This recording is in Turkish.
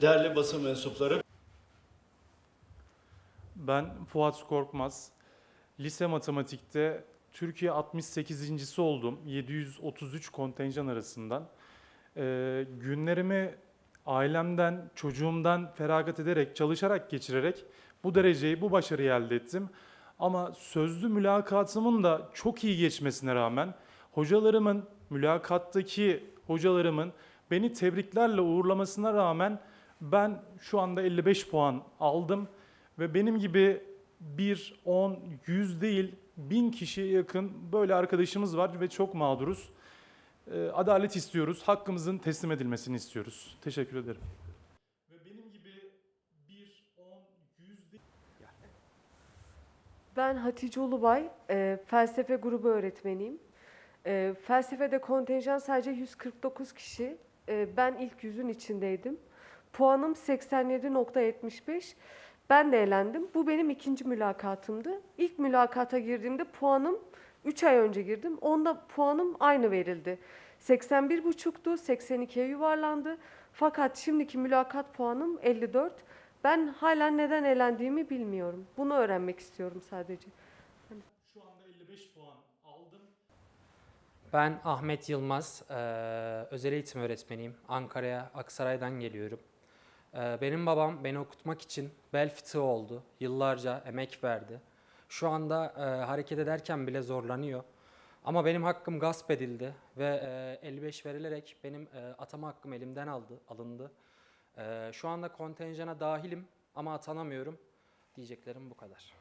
değerli basın mensupları. Ben Fuat Korkmaz. Lise matematikte Türkiye 68.si oldum. 733 kontenjan arasından. Ee, günlerimi ailemden, çocuğumdan feragat ederek, çalışarak geçirerek bu dereceyi, bu başarıyı elde ettim. Ama sözlü mülakatımın da çok iyi geçmesine rağmen hocalarımın, mülakattaki hocalarımın beni tebriklerle uğurlamasına rağmen ben şu anda 55 puan aldım ve benim gibi 1, 10, 100 değil 1000 kişiye yakın böyle arkadaşımız var ve çok mağduruz. Ee, Adalet istiyoruz, hakkımızın teslim edilmesini istiyoruz. Teşekkür ederim. Ve benim gibi 1, 10, 100 değil... Ben Hatice Ulubay, e, felsefe grubu öğretmeniyim. E, felsefede kontenjan sadece 149 kişi. E, ben ilk yüzün içindeydim. Puanım 87.75. Ben de elendim. Bu benim ikinci mülakatımdı. İlk mülakata girdiğimde puanım 3 ay önce girdim. Onda puanım aynı verildi. 81.5'tu, 82'ye yuvarlandı. Fakat şimdiki mülakat puanım 54. Ben hala neden elendiğimi bilmiyorum. Bunu öğrenmek istiyorum sadece. Şu anda 55 puan aldım. Ben Ahmet Yılmaz, eee, özel eğitim öğretmeniyim. Ankara'ya, Aksaray'dan geliyorum. Eee, benim babam beni okutmak için bel fıtığı oldu. Yıllarca emek verdi. Şu anda eee, hareket ederken bile zorlanıyor. Ama benim hakkım gasp edildi ve eee, 55 verilerek benim eee, atama hakkım elimden aldı, alındı. Eee, şu anda kontenjana dahilim ama atanamıyorum. Diyeceklerim bu kadar.